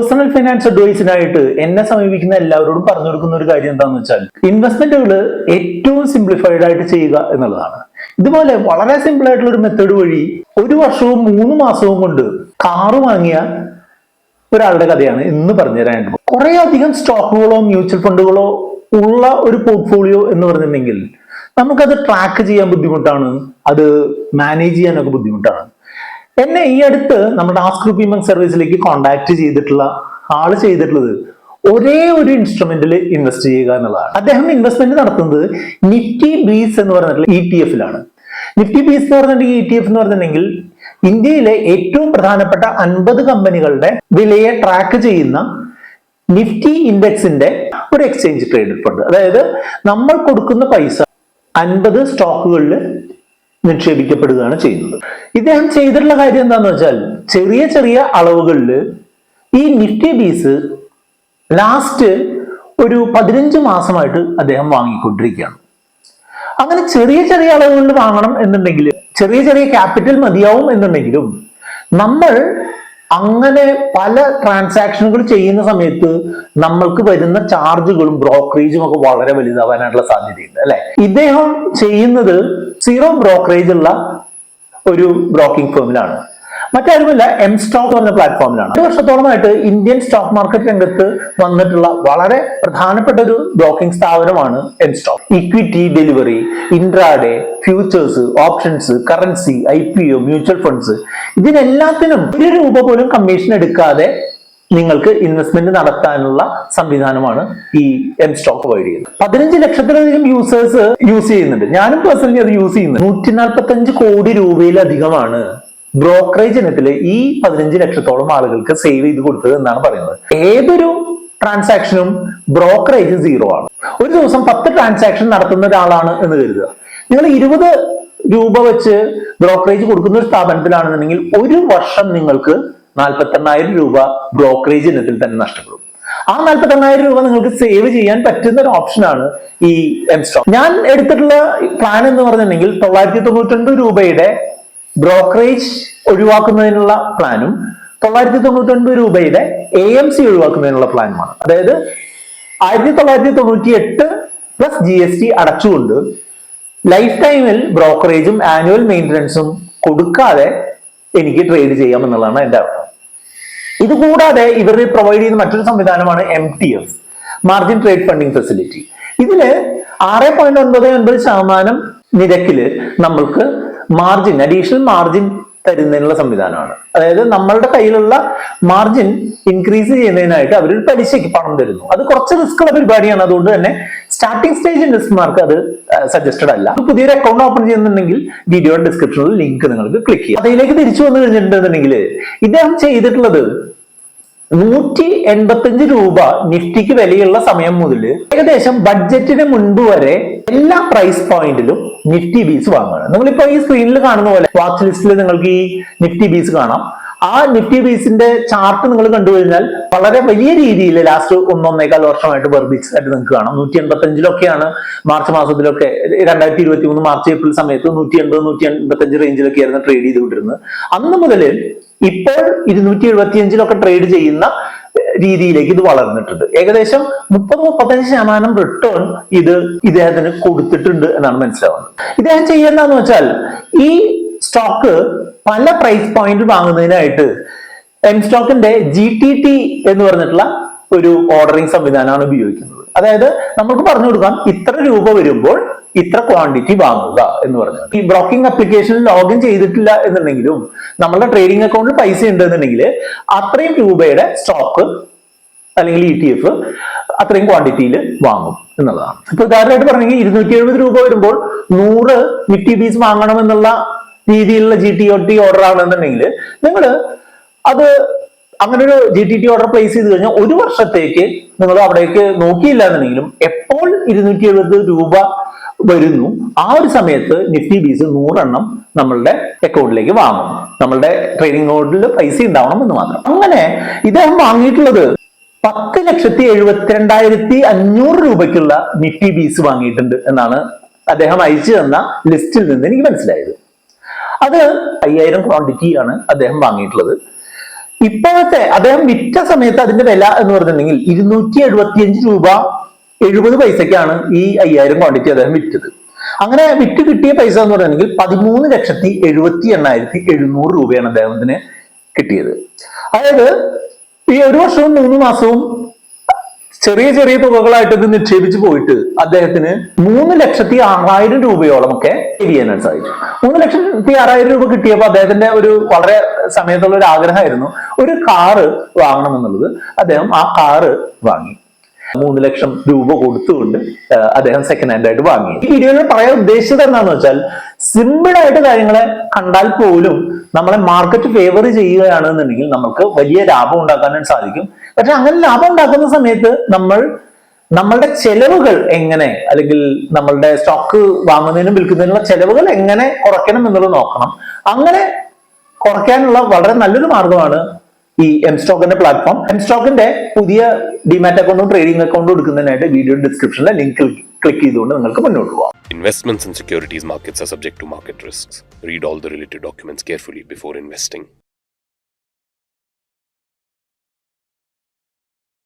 Personal finance അഡ്വൈസിനായിട്ട് എന്നെ സമീപിക്കുന്ന എല്ലാവരോടും പറഞ്ഞു കൊടുക്കുന്ന ഒരു കാര്യം എന്താണെന്ന് വെച്ചാൽ ഇൻവെസ്റ്റ്മെന്റുകൾ ഏറ്റവും സിംപ്ലിഫൈഡ് ആയിട്ട് ചെയ്യുക എന്നുള്ളതാണ്. ഇതുപോലെ വളരെ സിമ്പിൾ ആയിട്ടുള്ള ഒരു മെത്തേഡ് വഴി ഒരു വർഷവും മൂന്ന് മാസവും കൊണ്ട് കാറ് വാങ്ങിയ ഒരാളുടെ കഥയാണ് ഇന്ന് പറഞ്ഞുതരാനായിട്ട് കുറെ അധികം സ്റ്റോക്കുകളോ മ്യൂച്വൽ ഫണ്ടുകളോ ഉള്ള ഒരു പോർട്ട്ഫോളിയോ എന്ന് പറഞ്ഞിട്ടുണ്ടെങ്കിൽ നമുക്കത് ട്രാക്ക് ചെയ്യാൻ ബുദ്ധിമുട്ടാണ് അത് മാനേജ് ചെയ്യാനൊക്കെ ബുദ്ധിമുട്ടാണ്. എന്നെ ഈ അടുത്ത് നമ്മുടെ ആസ്ക് പേയ്മെന്റ് സർവീസിലേക്ക് കോണ്ടാക്ട് ചെയ്തിട്ടുള്ള ആൾ ചെയ്തിട്ടുള്ളത് ഒരേ ഒരു ഇൻസ്ട്രുമെന്റിൽ ഇൻവെസ്റ്റ് ചെയ്യുക എന്നുള്ളതാണ്. അദ്ദേഹം ഇൻവെസ്റ്റ്മെന്റ് നടത്തുന്നത് നിഫ്റ്റി ബീസ് എന്ന് പറഞ്ഞിട്ടുള്ള ഇ ടി എഫിലാണ് നിഫ്റ്റി ബീസ് എന്ന് പറഞ്ഞിട്ടുണ്ടെങ്കിൽ ഇ ടി എഫ് എന്ന് പറഞ്ഞിട്ടുണ്ടെങ്കിൽ ഇന്ത്യയിലെ ഏറ്റവും പ്രധാനപ്പെട്ട അൻപത് കമ്പനികളുടെ വിലയെ ട്രാക്ക് ചെയ്യുന്ന നിഫ്റ്റി ഇൻഡെക്സിന്റെ ഒരു എക്സ്ചേഞ്ച് ട്രേഡ് ഫണ്ട് അതായത് നമ്മൾ കൊടുക്കുന്ന പൈസ അൻപത് സ്റ്റോക്കുകളിൽ നിക്ഷേപിക്കപ്പെടുകയാണ് ചെയ്യുന്നത്. ഇദ്ദേഹം ചെയ്തിട്ടുള്ള കാര്യം എന്താന്ന് വെച്ചാൽ ചെറിയ ചെറിയ അളവുകളിൽ ഈ നിഫ്റ്റി ബീസ് ലാസ്റ്റ് ഒരു പതിനഞ്ച് മാസമായിട്ട് അദ്ദേഹം വാങ്ങിക്കൊണ്ടിരിക്കുകയാണ്. അങ്ങനെ ചെറിയ ചെറിയ അളവുകളിൽ വാങ്ങണം എന്നുണ്ടെങ്കിൽ ചെറിയ ചെറിയ ക്യാപിറ്റൽ മതിയാവും എന്നുണ്ടെങ്കിലും നമ്മൾ അങ്ങനെ പല ട്രാൻസാക്ഷനുകൾ ചെയ്യുന്ന സമയത്ത് നമ്മൾക്ക് വരുന്ന ചാർജുകളും ബ്രോക്കറേജും ഒക്കെ വളരെ വലുതാവാനായിട്ടുള്ള സാധ്യതയുണ്ട് അല്ലെ? ഇദ്ദേഹം ചെയ്യുന്നത് സീറോ ബ്രോക്കറേജ് ഉള്ള ഒരു ബ്രോക്കിംഗ് ഫേമിലാണ് മറ്റാരുമല്ല എം സ്റ്റോക്ക് എന്ന പ്ലാറ്റ്ഫോമിലാണ് ഒരു വർഷത്തോളമായിട്ട് ഇന്ത്യൻ സ്റ്റോക്ക് മാർക്കറ്റ് രംഗത്ത് വന്നിട്ടുള്ള വളരെ പ്രധാനപ്പെട്ട ഒരു ബ്രോക്കിംഗ് സ്ഥാപനമാണ് M stock equity delivery intraday futures options currency I P O mutual funds ഇതിനെല്ലാത്തിനും ഒരു രൂപ പോലും കമ്മീഷൻ എടുക്കാതെ നിങ്ങൾക്ക് ഇൻവെസ്റ്റ്മെന്റ് നടത്താനുള്ള സംവിധാനമാണ് ഈ എം സ്റ്റോക്ക് പ്രൊവൈഡ് ചെയ്യുന്നത്. പതിനഞ്ച് ലക്ഷത്തിലധികം യൂസേഴ്സ് യൂസ് ചെയ്യുന്നുണ്ട്. ഞാനും പേഴ്സണലി അത് യൂസ് ചെയ്യുന്നു നൂറ്റി നാൽപ്പത്തി അഞ്ച് കോടി രൂപയിലധികമാണ് ബ്രോക്കറേജ് ഇനത്തിൽ ഈ പതിനഞ്ച് ലക്ഷത്തോളം ആളുകൾക്ക് സേവ് ചെയ്ത് കൊടുത്തത് എന്നാണ് പറയുന്നത്. ഏതൊരു ട്രാൻസാക്ഷനും ബ്രോക്കറേജ് സീറോ ആണ്. ഒരു ദിവസം പത്ത് ട്രാൻസാക്ഷൻ നടത്തുന്ന ഒരാളാണ് എന്ന് കരുതുക. നിങ്ങൾ ഇരുപത് രൂപ വെച്ച് ബ്രോക്കറേജ് കൊടുക്കുന്ന ഒരു സ്ഥാപനത്തിലാണെന്നുണ്ടെങ്കിൽ ഒരു വർഷം നിങ്ങൾക്ക് നാൽപ്പത്തി എണ്ണായിരം രൂപ ബ്രോക്കറേജ് ഇനത്തിൽ തന്നെ നഷ്ടപ്പെടും. ആ നാൽപ്പത്തി എണ്ണായിരം രൂപ നിങ്ങൾക്ക് സേവ് ചെയ്യാൻ പറ്റുന്ന ഒരു ഓപ്ഷനാണ് ഈ എം സ്റ്റോക്ക് ഞാൻ എടുത്തിട്ടുള്ള പ്ലാൻ എന്ന് പറഞ്ഞിട്ടുണ്ടെങ്കിൽ തൊള്ളായിരത്തി തൊണ്ണൂറ്റി രൂപയുടെ ബ്രോക്കറേജ് ഒഴിവാക്കുന്നതിനുള്ള പ്ലാനും തൊള്ളായിരത്തി തൊണ്ണൂറ്റൊൻപത് രൂപയുടെ എ എം സി ഒഴിവാക്കുന്നതിനുള്ള പ്ലാനുമാണ് അതായത് ആയിരത്തി തൊള്ളായിരത്തി തൊണ്ണൂറ്റി എട്ട് പ്ലസ് ജി എസ് ടി അടച്ചുകൊണ്ട് ലൈഫ് ടൈമിൽ ബ്രോക്കറേജും ആനുവൽ മെയിന്റനൻസും കൊടുക്കാതെ എനിക്ക് ട്രേഡ് ചെയ്യാം എന്നുള്ളതാണ് എന്റെ അർത്ഥം. ഇത് കൂടാതെ ഇവർ പ്രൊവൈഡ് ചെയ്യുന്ന മറ്റൊരു സംവിധാനമാണ് M T F margin trade funding facility ഇതിൽ ആറ് പോയിന്റ് ഒൻപത് ഒൻപത് ശതമാനം നിരക്കിൽ നമ്മൾക്ക് മാർജിൻ അഡീഷണൽ മാർജിൻ തരുന്നതിനുള്ള സംവിധാനമാണ്. അതായത് നമ്മളുടെ കയ്യിലുള്ള മാർജിൻ ഇൻക്രീസ് ചെയ്യുന്നതിനായിട്ട് അവർ പലിശയ്ക്ക് പണം തരുന്നു. അത് കുറച്ച് റിസ്ക് ഉള്ള പരിപാടിയാണ്. അതുകൊണ്ട് തന്നെ സ്റ്റാർട്ടിംഗ് സ്റ്റേജ് ഇൻവെസ്റ്റർമാർക്ക് അത് സജസ്റ്റഡ് അല്ല. പുതിയൊരു അക്കൗണ്ട് ഓപ്പൺ ചെയ്യുന്നുണ്ടെങ്കിൽ വീഡിയോ ഡിസ്ക്രിപ്ഷനിൽ ലിങ്ക് നിങ്ങൾക്ക് ക്ലിക്ക് ചെയ്യാം. അതിലേക്ക് തിരിച്ചു വന്നു കഴിഞ്ഞിട്ടുണ്ടെന്നുണ്ടെങ്കിൽ ഇദ്ദേഹം ചെയ്തിട്ടുള്ളത് നൂറ്റി എൺപത്തഞ്ച് രൂപ നിഫ്റ്റിക്ക് വിലയുള്ള സമയം മുതൽ ഏകദേശം ബഡ്ജറ്റിന് മുൻപ് വരെ എല്ലാ പ്രൈസ് പോയിന്റിലും നിഫ്റ്റി ബീസ് വാങ്ങുകയാണ് നിങ്ങളിപ്പോ ഈ സ്ക്രീനിൽ കാണുന്ന പോലെ വാച്ച് ലിസ്റ്റിൽ നിങ്ങൾക്ക് ഈ നിഫ്റ്റി ബീസ് കാണാം. ആ നിഫ്റ്റി ബീസിന്റെ ചാർട്ട് നിങ്ങൾ കണ്ടു കഴിഞ്ഞാൽ വളരെ വലിയ രീതിയിൽ ലാസ്റ്റ് ഒന്നൊന്നേക്കാൾ വർഷമായിട്ട് വർദ്ധിച്ചതായിട്ട് നിങ്ങൾക്ക് കാണാം. നൂറ്റി എൺപത്തി അഞ്ചിലൊക്കെയാണ് മാർച്ച് മാസത്തിലൊക്കെ രണ്ടായിരത്തി ഇരുപത്തി മൂന്ന് മാർച്ച് ഏപ്രിൽ സമയത്ത് നൂറ്റി എൺപത് നൂറ്റി എൺപത്തി അഞ്ച് റേഞ്ചിലൊക്കെയായിരുന്നു ട്രേഡ് ചെയ്തുകൊണ്ടിരുന്നത്. അന്ന് മുതൽ ഇപ്പോൾ ഇരുന്നൂറ്റി എഴുപത്തി അഞ്ചിലൊക്കെ ട്രേഡ് ചെയ്യുന്ന രീതിയിലേക്ക് ഇത് വളർന്നിട്ടുണ്ട്. ഏകദേശം മുപ്പത് മുപ്പത്തഞ്ച് ശതമാനം റിട്ടേൺ ഇത് ഇദ്ദേഹത്തിന് കൊടുത്തിട്ടുണ്ട് എന്നാണ് മനസ്സിലാവുന്നത്. ഇദ്ദേഹം ചെയ്യുന്നതെന്ന് വെച്ചാൽ ഈ സ്റ്റോക്ക് പല പ്രൈസ് പോയിന്റ് വാങ്ങുന്നതിനായിട്ട് എം സ്റ്റോക്കിന്റെ ജി ടി ടി എന്ന് പറഞ്ഞിട്ടുള്ള ഒരു ഓർഡറിംഗ് സംവിധാനമാണ് ഉപയോഗിക്കുന്നത്. അതായത് നമുക്ക് പറഞ്ഞു കൊടുക്കാം ഇത്ര രൂപ വരുമ്പോൾ ഇത്ര ക്വാണ്ടിറ്റി വാങ്ങുക എന്ന് പറഞ്ഞു ഈ ബ്രോക്കിംഗ് അപ്ലിക്കേഷനിൽ ലോഗിൻ ചെയ്തിട്ടില്ല എന്നുണ്ടെങ്കിലും നമ്മളുടെ ട്രേഡിംഗ് അക്കൗണ്ടിൽ പൈസ ഉണ്ട് എന്നുണ്ടെങ്കിൽ അത്രയും രൂപയുടെ സ്റ്റോക്ക് അല്ലെങ്കിൽ ഇ ടി എഫ് അത്രയും ക്വാണ്ടിറ്റിയിൽ വാങ്ങും എന്നുള്ളതാണ്. ഇപ്പൊ ഉദാഹരണമായിട്ട് പറഞ്ഞെങ്കിൽ ഇരുന്നൂറ്റി എഴുപത് രൂപ വരുമ്പോൾ നൂറ് നിറ്റി ബീസ് വാങ്ങണം എന്നുള്ള രീതിയിലുള്ള G T O T order ആണെന്നുണ്ടെങ്കിൽ നിങ്ങൾ അത് അങ്ങനെ ഒരു G T T order place ചെയ്ത് കഴിഞ്ഞാൽ ഒരു വർഷത്തേക്ക് നിങ്ങൾ അവിടേക്ക് നോക്കിയില്ല എന്നുണ്ടെങ്കിലും എപ്പോൾ ഇരുന്നൂറ്റി എഴുപത് രൂപ വരുന്നു ആ ഒരു സമയത്ത് നിഫ്റ്റി ബീസ് നൂറെണ്ണം നമ്മളുടെ അക്കൗണ്ടിലേക്ക് വാങ്ങും. നമ്മളുടെ ട്രേഡിംഗ് അക്കൗണ്ടിൽ പൈസ ഉണ്ടാവണം എന്ന് മാത്രം. അങ്ങനെ ഇദ്ദേഹം വാങ്ങിയിട്ടുള്ളത് പത്ത് ലക്ഷത്തി എഴുപത്തിരണ്ടായിരത്തി അഞ്ഞൂറ് രൂപയ്ക്കുള്ള നിഫ്റ്റി ബീസ് വാങ്ങിയിട്ടുണ്ട് എന്നാണ് അദ്ദേഹം അയച്ചു തന്ന ലിസ്റ്റിൽ നിന്ന് എനിക്ക് മനസ്സിലായത്. അത് അയ്യായിരം ക്വാണ്ടിറ്റി ആണ് അദ്ദേഹം വാങ്ങിയിട്ടുള്ളത്. ഇപ്പോഴത്തെ അദ്ദേഹം വിറ്റ സമയത്ത് അതിന്റെ വില എന്ന് പറഞ്ഞിട്ടുണ്ടെങ്കിൽ ഇരുന്നൂറ്റി എഴുപത്തിയഞ്ച് രൂപ എഴുപത് പൈസക്കാണ് ഈ അയ്യായിരം ക്വാണ്ടിറ്റി അദ്ദേഹം വിറ്റത്. അങ്ങനെ വിറ്റ് കിട്ടിയ പൈസ എന്ന് പറഞ്ഞിട്ടുണ്ടെങ്കിൽ പതിമൂന്ന് ലക്ഷത്തി എഴുപത്തി എണ്ണായിരത്തി എഴുന്നൂറ് രൂപയാണ് അദ്ദേഹത്തിന് കിട്ടിയത്. അതായത് ഈ ഒരു വർഷവും മൂന്ന് മാസവും ചെറിയ ചെറിയ തുകകളായിട്ട് ഇത് നിക്ഷേപിച്ച് പോയിട്ട് അദ്ദേഹത്തിന് മൂന്ന് ലക്ഷത്തി ആറായിരം രൂപയോളം ഒക്കെ ചെയ്യാനായിട്ട് സാധിച്ചു മൂന്ന് ലക്ഷത്തി ആറായിരം രൂപ കിട്ടിയപ്പോൾ അദ്ദേഹത്തിന്റെ ഒരു വളരെ സമയത്തുള്ള ഒരു ആഗ്രഹമായിരുന്നു ഒരു കാറ് വാങ്ങണം എന്നുള്ളത് അദ്ദേഹം ആ കാറ് വാങ്ങി. മൂന്ന് ലക്ഷം രൂപ കൊടുത്തുകൊണ്ട് അദ്ദേഹം സെക്കൻഡ് ഹാൻഡ് ആയിട്ട് വാങ്ങി. ഈ വീഡിയോയിൽ പറയാൻ ഉദ്ദേശിച്ചത് എന്താണെന്ന് വെച്ചാൽ സിമ്പിൾ ആയിട്ട് കാര്യങ്ങളെ കണ്ടാൽ പോലും നമ്മളെ മാർക്കറ്റ് ഫേവർ ചെയ്യുകയാണെന്നുണ്ടെങ്കിൽ നമുക്ക് വലിയ ലാഭം ഉണ്ടാക്കാനും സാധിക്കും. പക്ഷെ അങ്ങനെ ലാഭം ഉണ്ടാക്കുന്ന സമയത്ത് നമ്മൾ നമ്മളുടെ ചെലവുകൾ എങ്ങനെ അല്ലെങ്കിൽ നമ്മളുടെ സ്റ്റോക്ക് വാങ്ങുന്നതിനും വിൽക്കുന്നതിനുള്ള ചെലവുകൾ എങ്ങനെ കുറയ്ക്കണം എന്നുള്ളത് നോക്കണം. അങ്ങനെ കുറയ്ക്കാനുള്ള വളരെ നല്ലൊരു മാർഗമാണ് ഈ എം സ്റ്റോക്കിന്റെ പ്ലാറ്റ്ഫോം എം സ്റ്റോക്കിന്റെ പുതിയ ഡിമാറ്റ് അക്കൗണ്ടും ട്രേഡിംഗ് അക്കൗണ്ടും എടുക്കുന്നതിനായിട്ട് വീഡിയോ ഡിസ്ക്രിപ്ഷനിലെ ലിങ്ക് ക്ലിക്ക് ചെയ്തുകൊണ്ട് നിങ്ങൾക്ക് മുന്നോട്ട് പോകാം Investments in securities markets are subject to market risks. Read all the related documents carefully before investing.